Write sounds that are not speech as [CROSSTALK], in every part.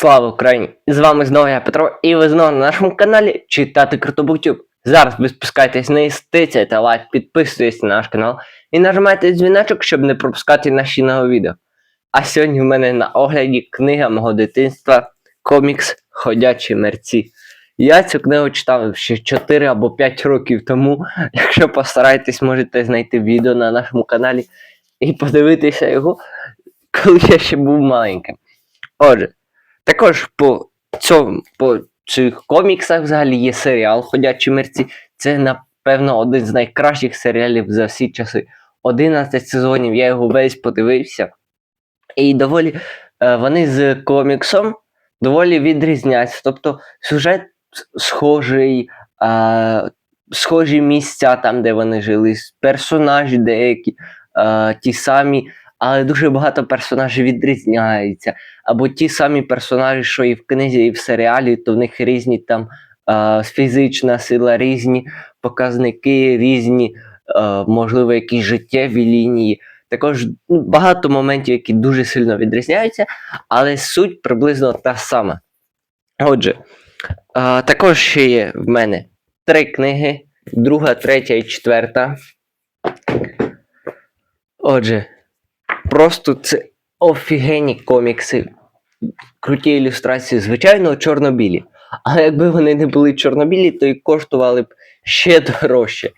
Слава Україні! З вами знову я Петро, і ви знову на нашому каналі Читати Круто Бутюб. Зараз ви спускайтесь вниз, тицяйте лайк, підписуйтесь на наш канал і нажимайте дзвіночок, щоб не пропускати наші нові відео. А сьогодні в мене на огляді книга мого дитинства комікс Ходячі мерці. Я цю книгу читав ще 4 або 5 років тому. Якщо постараєтесь, можете знайти відео на нашому каналі і подивитися його, коли я ще був маленьким. Отже, також по цьому по цих коміксах взагалі є серіал Ходячі мерці. Це, напевно, один з найкращих серіалів за всі часи. 11 сезонів я його весь подивився. І доволі е, вони з коміксом доволі відрізняються. Тобто сюжет схожий, е, схожі місця там, де вони жили, персонажі деякі е, ті самі, але дуже багато персонажів відрізняються або ті самі персонажі, що і в книзі, і в серіалі, то в них різні там е, фізична сила, різні показники, різні, е, можливо, якісь життєві лінії. Також ну, багато моментів, які дуже сильно відрізняються, але суть приблизно та сама. Отже, е, також ще є в мене три книги: друга, третя і четверта. Отже, просто це офігенні комікси, круті ілюстрації, звичайно, чорно-білі. Але якби вони не були чорно-білі, то і коштували б ще дорожче.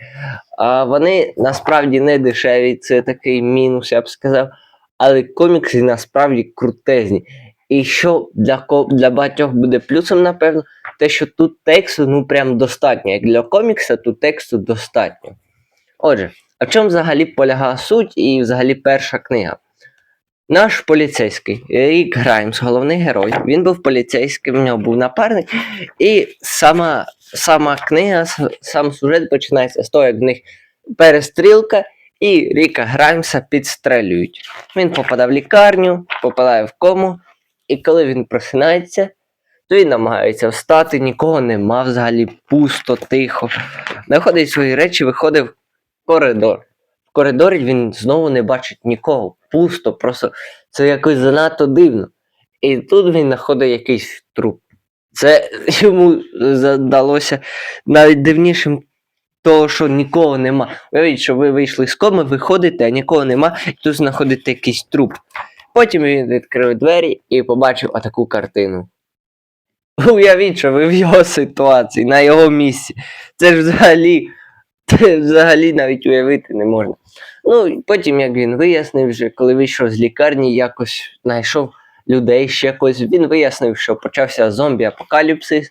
А вони насправді не дешеві, це такий мінус, я б сказав. Але комікси насправді крутезні. І що для, для багатьох буде плюсом, напевно, те, що тут тексту ну прям достатньо. Як для комікса, тут тексту достатньо. Отже, а в чому взагалі полягає суть і взагалі перша книга? Наш поліцейський Рік Граймс, головний герой, він був поліцейським, в нього був напарник, і сама, сама книга, сам сюжет починається з того, як в них перестрілка, і Ріка Граймса підстрелюють. Він попадає в лікарню, попадає в кому, і коли він просинається, то він намагається встати, нікого нема взагалі, пусто, тихо. Знаходить свої речі, виходить в коридор. Коридорі він знову не бачить нікого. Пусто, просто це якось занадто дивно. І тут він знаходить якийсь труп. Це йому здалося навіть дивнішим того, що нікого нема. Уявіть, що ви вийшли з коми, виходите, а нікого нема, і тут знаходите якийсь труп. Потім він відкрив двері і побачив отаку картину. Уявіть, що ви в його ситуації, на його місці. Це ж взагалі, це [LAUGHS] взагалі навіть уявити не можна. Ну, потім, як він вияснив, вже, коли вийшов з лікарні, якось знайшов людей ще когось, він вияснив, що почався зомбі-апокаліпсис,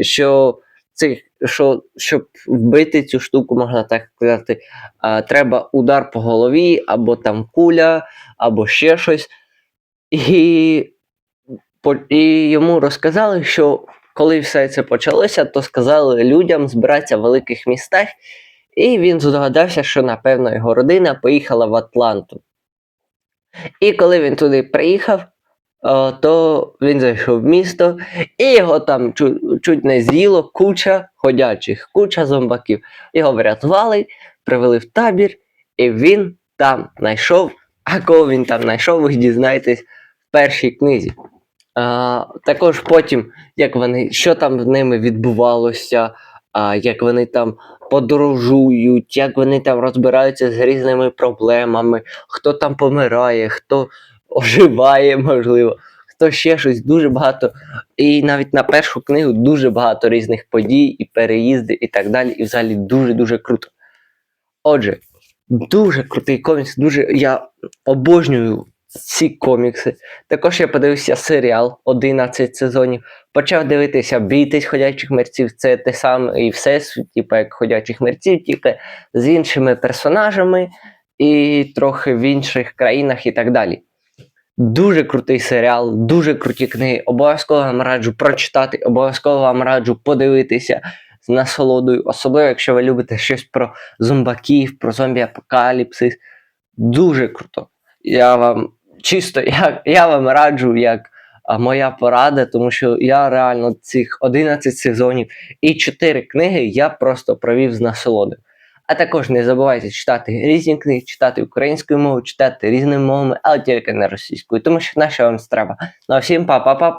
що, цих, що щоб вбити цю штуку, можна так сказати, а, треба удар по голові, або там куля, або ще щось. І, і йому розказали, що коли все це почалося, то сказали людям збиратися в великих містах, і він здогадався, що напевно його родина поїхала в Атланту. І коли він туди приїхав, то він зайшов в місто, і його там чу- чуть не з'їло куча ходячих, куча зомбаків. Його врятували, привели в табір, і він там знайшов. А кого він там знайшов, ви дізнаєтесь в першій книзі. А, також потім, як вони, що там з ними відбувалося, а, як вони там подорожують, як вони там розбираються з різними проблемами, хто там помирає, хто оживає, [LAUGHS] можливо, хто ще щось, дуже багато. І навіть на першу книгу дуже багато різних подій, і переїзди, і так далі. І взагалі дуже-дуже круто. Отже, дуже крутий комікс, дуже я обожнюю ці комікси. Також я подивився серіал 11 сезонів. Почав дивитися бійтесь ходячих мерців. Це те саме і все, типу як ходячих мерців, тільки з іншими персонажами і трохи в інших країнах і так далі. Дуже крутий серіал, дуже круті книги. Обов'язково вам раджу прочитати, обов'язково вам раджу подивитися з насолодою, особливо якщо ви любите щось про зомбаків, про зомбі-апокаліпсис. Дуже круто. Я вам чисто, [LAUGHS] я, я вам раджу як моя порада, тому що я реально цих 11 сезонів і 4 книги я просто провів з насолодою. А також не забувайте читати різні книги, читати українською мовою, читати різними мовами, але тільки не російською, тому що наша вам треба. Ну а всім па-па-па.